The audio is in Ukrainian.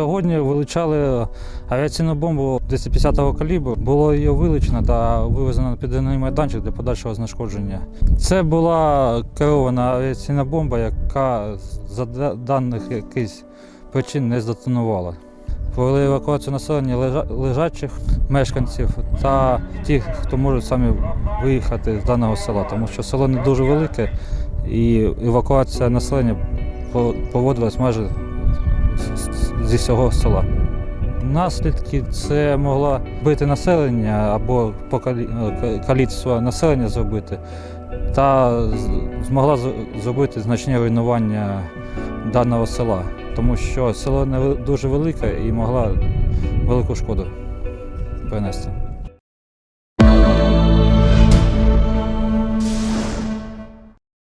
Сьогодні вилучали авіаційну бомбу 250-го калібру. Було її вилучено та вивезено на підземний майданчик для подальшого знешкодження. Це була керована авіаційна бомба, яка за даних якихось причин не здетонувала. Провели евакуацію населення лежа- лежачих мешканців та тих, хто може самі виїхати з даного села, тому що село не дуже велике і евакуація населення по- проводилась майже зі всього села. Наслідки це могло бити населення або каліцтво населення зробити, та змогла зробити значне руйнування даного села, тому що село не дуже велике і могла велику шкоду принести.